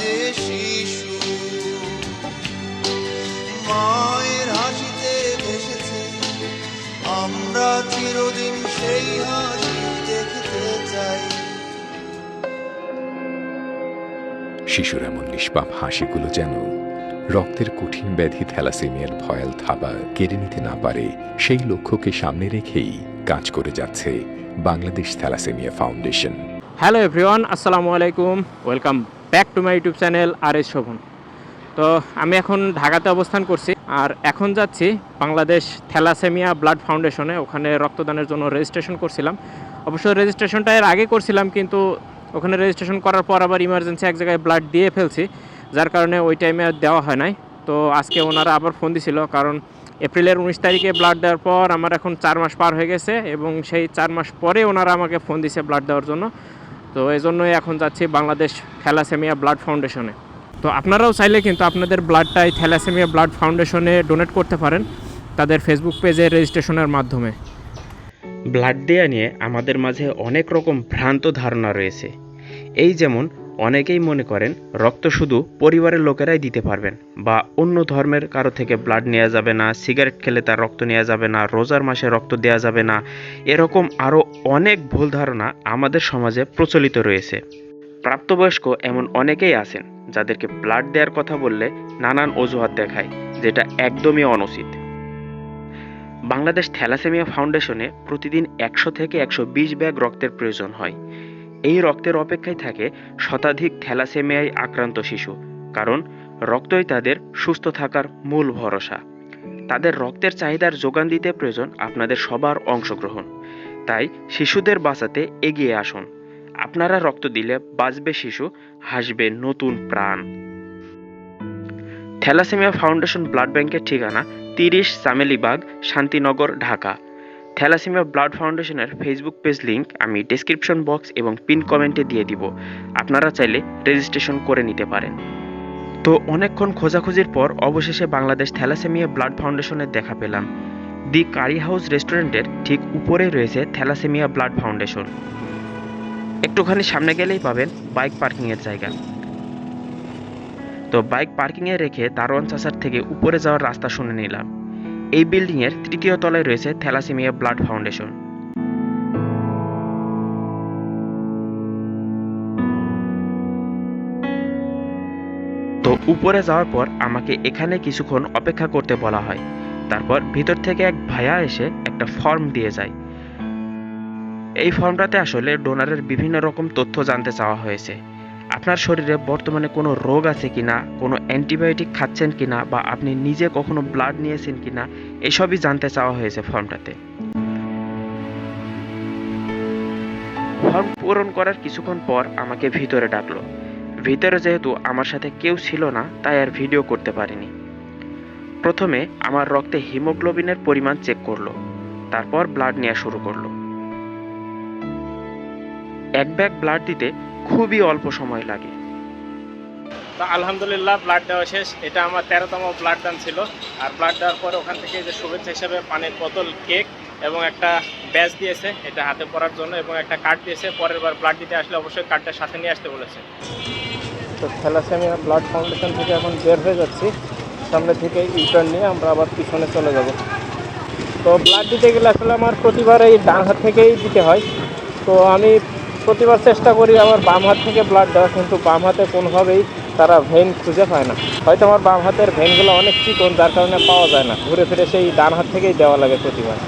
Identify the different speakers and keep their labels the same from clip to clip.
Speaker 1: যে শিশু মায়ের হাসিতে ভেসেছে। আমরা চিরদিন সেই হাসি দেখতে চাই।
Speaker 2: শিশুর এমন নিষ্পাপ হাসিগুলো যেন রক্তের কঠিন ব্যাধি থ্যালাসেমিয়ার ভয়াল থাবা কেড়ে নিতে না পারে সেই লক্ষ্যকে সামনে রেখেই কাজ করে যাচ্ছে Bangladesh thalassemia foundation.
Speaker 3: Hello everyone আসসালামু আলাইকুম। Welcome back to my YouTube channel R S Shovon. তো আমি এখন ঢাকাতে অবস্থান করছি আর এখন যাচ্ছি বাংলাদেশ থ্যালাসেমিয়া ব্লাড ফাউন্ডেশনে। ওখানে রক্তদানের জন্য রেজিস্ট্রেশন করছিলাম। অবশ্য রেজিস্ট্রেশনটা এর আগে করছিলাম, কিন্তু ওখানে রেজিস্ট্রেশন করার পর আবার ইমার্জেন্সি এক জায়গায় ব্লাড দিয়ে ফেলছি, যার কারণে ওই টাইমে দেওয়া হয় নাই। তো আজকে ওনারা আবার ফোন দিছিল, কারণ এপ্রিলের উনিশ তারিখে ব্লাড দেওয়ার পর আমার এখন চার মাস পার হয়ে গেছে এবং সেই চার মাস পরে ওনারা আমাকে ফোন দিছে ব্লাড দেওয়ার জন্য। তো এই জন্যই এখন যাচ্ছি বাংলাদেশ থ্যালাসেমিয়া ব্লাড ফাউন্ডেশনে। তো আপনারাও চাইলে কিন্তু আপনাদের ব্লাডটাই থ্যালাসেমিয়া ব্লাড ফাউন্ডেশনে ডোনেট করতে পারেন তাদের ফেসবুক পেজে রেজিস্ট্রেশনের মাধ্যমে।
Speaker 4: ব্লাড দেয়া নিয়ে আমাদের মাঝে অনেক রকম ভ্রান্ত ধারণা রয়েছে। এই যেমন অনেকেই মনে করেন রক্ত শুধু পরিবারের লোকেরাই দিতে পারবেন বা অন্য ধর্মের কারও থেকে ব্লাড নেওয়া যাবে না সিগারেট খেলে তার রক্ত নেওয়া যাবে না, রোজার মাসে রক্ত দেওয়া যাবে না। এরকম আরও অনেক ভুল ধারণা আমাদের সমাজে প্রচলিত রয়েছে। প্রাপ্তবয়স্ক এমন অনেকেই আছেন যাদেরকে ব্লাড দেওয়ার কথা বললে নানান অজুহাত দেখায়, যেটা একদমই অনুচিত। বাংলাদেশ থ্যালাসেমিয়া ফাউন্ডেশনে প্রতিদিন একশো থেকে একশো বিশ ব্যাগ রক্তের প্রয়োজন হয়। এই রক্তের অপেক্ষায় থাকে শতাধিক থ্যালাসেমিয়ায় আক্রান্ত শিশু, কারণ রক্তই তাদের সুস্থ থাকার মূল ভরসা। তাদের রক্তের চাহিদার যোগান দিতে প্রয়োজন আপনাদের সবার অংশগ্রহণ। তাই শিশুদের বাঁচাতে এগিয়ে আসুন। আপনারা রক্ত দিলে বাঁচবে শিশু, হাসবে নতুন প্রাণ। থ্যালাসেমিয়া ফাউন্ডেশন ব্লাড ব্যাংকের ঠিকানা তিরিশ সামেলিবাগ শান্তিনগর, ঢাকা। থ্যালাসেমিয়া ব্লাড ফাউন্ডেশনের ফেসবুক পেজ লিংক আমি ডেসক্রিপশন বক্স এবং পিন কমেন্টে দিয়ে দিব। আপনারা চাইলে রেজিস্ট্রেশন করে নিতে পারেন। তো অনেকক্ষণ খোঁজাখুঁজির পর অবশেষে বাংলাদেশ থ্যালাসেমিয়া ব্লাড ফাউন্ডেশনের দেখা পেলাম। দি কারি হাউস রেস্টুরেন্টের ঠিক উপরে রয়েছে থ্যালাসেমিয়া ব্লাড ফাউন্ডেশন। একটুখানি সামনে গেলেই পাবেন বাইক পার্কিংয়ের জায়গা। তো বাইক পার্কিংয়ে রেখে দারোয়ান চাচার থেকে উপরে যাওয়ার রাস্তা শুনে নিলাম। এই বিল্ডিংয়ের তৃতীয় তলায় রয়েছে থ্যালাসেমিয়া ব্লাড ফাউন্ডেশন। তো উপরে যাওয়ার পর আমাকে এখানে কিছুক্ষণ অপেক্ষা করতে বলা হয়। তারপর ভিতর থেকে এক ভাইয়া এসে একটা ফর্ম দিয়ে যায়। এই ফর্মটাতে আসলে ডোনারের বিভিন্ন রকম তথ্য জানতে চাওয়া হয়েছে। আপনার শরীরে বর্তমানে কোনো রোগ আছে কিনা, কোনো অ্যান্টিবায়োটিক খাচ্ছেন কিনা বা আপনি নিজে কখনো ব্লাড নিয়েছেন কিনা, এসবই জানতে চাওয়া হয়েছে ফর্মটাতে। ফর্ম পূরণ করার কিছুক্ষণ পর আমাকে ভিতরে ডাকলো। ভিতরে যেহেতু আমার সাথে কেউ ছিল না, তাই আর ভিডিও করতে পারিনি। প্রথমে আমার রক্তে হিমোগ্লোবিনের পরিমাণ চেক করল, তারপর ব্লাড নেওয়া শুরু করল। এক ব্যাগ ব্লাড দিতে খুবই অল্প সময় লাগে।
Speaker 3: তো আলহামদুলিল্লাহ ব্লাড দেওয়া শেষ। এটা আমার তেরোতম ব্লাড দান ছিল। আর ব্লাড দেওয়ার পর ওখান থেকে যে শুভেচ্ছা হিসেবে পানির বোতল কেক এবং একটা ব্যাচ দিয়েছে। এটা হাতে পরার জন্য এবং একটা কার্ড দিয়েছে। পরের বার ব্লাড দিতে আসলে অবশ্যই কার্ডটা সাথে নিয়ে আসতে বলেছে। তো থ্যালাসেমিয়া ব্লাড ফাউন্ডেশন থেকে এখন বের হয়ে যাচ্ছি। সামনে থেকে ইউটার্ন নিয়ে আমরা আবার পিছনে চলে যাব। তো ব্লাড দিতে গেলে আসলে আমার প্রতিবার এই ডান হাত থেকেই দিতে হয়। তো আমি প্রতিবার চেষ্টা করি আমার বাম হাত থেকে ব্লাড দেওয়া, কিন্তু বাম হাতে কোনোভাবেই তারা ভেন খুঁজে পায় না। হয়তো আমার বাম হাতের ভেনগুলো অনেক চিকন, যার কারণে পাওয়া যায় না। ঘুরে ফিরে সেই ডান হাত থেকেই দেওয়া লাগে প্রতিবার।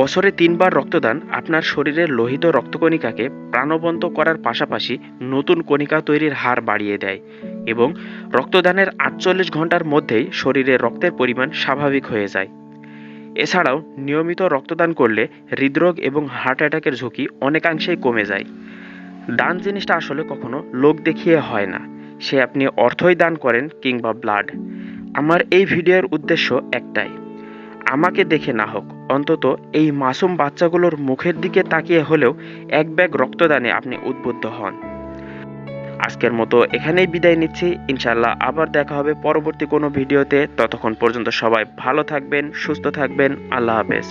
Speaker 4: বছরে তিনবার রক্তদান, আপনার শরীরের লোহিত রক্তকণিকাকে প্রাণবন্ত করার পাশাপাশি নতুন কণিকা তৈরির হার বাড়িয়ে দেয় এবং রক্তদানের আটচল্লিশ ঘণ্টার মধ্যেই শরীরে রক্তের পরিমাণ স্বাভাবিক হয়ে যায়। এছাড়াও নিয়মিত রক্তদান করলে হৃদরোগ এবং হার্ট অ্যাটাকের ঝুঁকি অনেকাংশেই কমে যায়। দান জিনিসটা আসলে কখনো লোক দেখিয়ে হয় না। সে আপনি অর্থই দান করেন কিংবা ব্লাড আমার এই ভিডিওর উদ্দেশ্য একটাই। আমাকে দেখে না হোক, অন্তত এই মাসুম বাচ্চাগুলোর মুখের দিকে তাকিয়ে হলেও এক ব্যাগ রক্তদানে আপনি উদ্বুদ্ধ হন। আজকের মতো এখানেই বিদায় নিচ্ছি। ইনশাল্লাহ আবার দেখা হবে পরবর্তী কোনো ভিডিওতে। ততক্ষণ পর্যন্ত সবাই ভালো থাকবেন, সুস্থ থাকবেন। আল্লাহ হাফেজ।